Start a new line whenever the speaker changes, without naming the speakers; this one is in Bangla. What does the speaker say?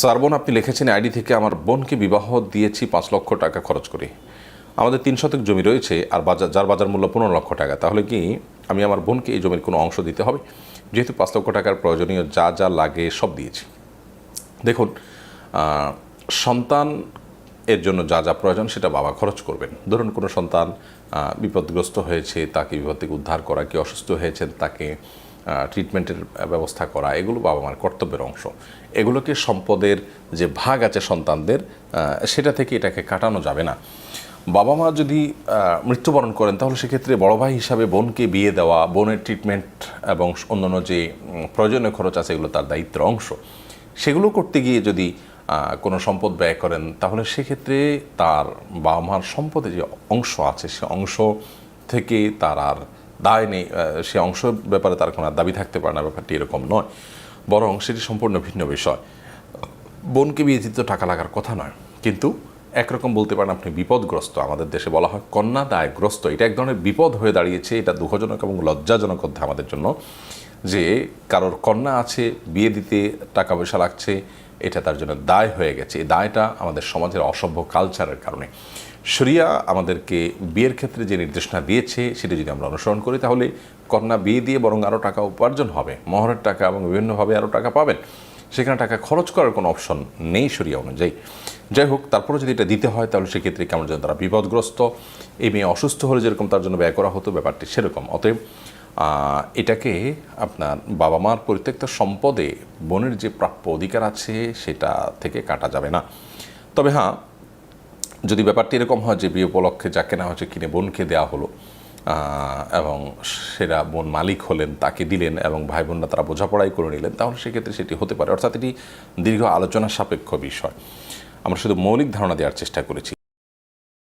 স্যার বোন আপনি লিখেছেন, আইডি থেকে আমার বোনকে বিবাহ দিয়েছি পাঁচ লক্ষ টাকা খরচ করে। আমাদের তিন শতক জমি রয়েছে, আর বাজার যার বাজার মূল্য পনেরো লক্ষ টাকা। তাহলে কি আমি আমার বোনকে এই জমির কোনো অংশ দিতে হবে? যেহেতু পাঁচ লক্ষ টাকার প্রয়োজনীয় যা যা লাগে সব দিয়েছি। দেখুন সন্তান এর জন্য যা যা প্রয়োজন সেটা বাবা খরচ করবেন। ধরুন, কোনো সন্তান বিপদগ্রস্ত হয়েছে, তাকে বিপদ থেকে উদ্ধার করা কি অসুস্থ হয়েছেন, তাকে ট্রিটমেন্টের ব্যবস্থা করা, এগুলো বাবা মার কর্তব্যের অংশ। এগুলোকে সম্পদের যে ভাগ আছে সন্তানদের সেটা থেকে এটাকে কাটানো যাবে না। বাবা মা যদি মৃত্যুবরণ করেন, তাহলে সেক্ষেত্রে বড় ভাই হিসাবে বোনকে বিয়ে দেওয়া, বোনের ট্রিটমেন্ট এবং অন্যান্য যে প্রয়োজনীয় খরচ আছে, এগুলো তার দায়িত্বের অংশ। সেগুলো করতে গিয়ে যদি কোনো সম্পদ ব্যয় করেন, তাহলে সেক্ষেত্রে তার বাবা মার সম্পদে যে অংশ আছে, সে অংশ থেকে তার আর দায় নেই সে অংশ ব্যাপারে তার কোনো দাবি থাকতে পারে না, ব্যাপারটি এরকম নয়। বরং সেটি সম্পূর্ণ ভিন্ন বিষয়। বোনকে বিয়ে দিতে টাকা লাগার কথা নয়। কিন্তু একরকম বলতে পারেন আপনি বিপদগ্রস্ত, আমাদের দেশে বলা হয় কন্যা দায়গ্রস্ত। এটা এক ধরনের বিপদ হয়ে দাঁড়িয়েছে, এটা দুঃখজনক এবং লজ্জাজনক অধ্যায় আমাদের জন্য যে কারোর কন্যা আছে, বিয়ে দিতে টাকা পয়সা লাগছে, এটা তার জন্য দায় হয়ে গেছে। এই দায়টা আমাদের সমাজের অসভ্য কালচারের কারণে। শরিয়া আমাদেরকে বিয়ের ক্ষেত্রে যে নির্দেশনা দিয়েছে, সেটা যদি আমরা অনুসরণ করি, তাহলে কন্যা বিয়ে দিয়ে বরং আরও টাকা উপার্জন হবে, মহরের টাকা এবং বিভিন্নভাবে আরও টাকা পাবেন। সেখানে টাকা খরচ করার কোনো অপশন নেই সরিয়া অনুযায়ী। যাই হোক তারপরে যদি এটা দিতে হয়, তাহলে সেক্ষেত্রে কেমন যেন তারা বিপদগ্রস্ত। এই মেয়ে অসুস্থ হলে যেরকম তার জন্য ব্যয় করা হতো, ব্যাপারটি সেরকম। অতএব এটাকে আপনার বাবা মার পরিত্যক্ত সম্পদে বোনের যে প্রাপ্য অধিকার আছে, সেটা থেকে কাটা যাবে না। তবে হ্যাঁ যদি ব্যাপারটি এরকম হয় যে বিয়ে উপলক্ষে যা কেনা হচ্ছে কিনে বোনকে দেওয়া হলো এবং সেরা বোন মালিক হলেন, তাকে দিলেন এবং ভাই বোনরা তারা বোঝাপড়াই করে নিলেন, তাহলে সেক্ষেত্রে সেটি হতে পারে। অর্থাৎ এটি দীর্ঘ আলোচনা সাপেক্ষ বিষয়। আমরা শুধু মৌলিক ধারণা দেওয়ার চেষ্টা করেছি।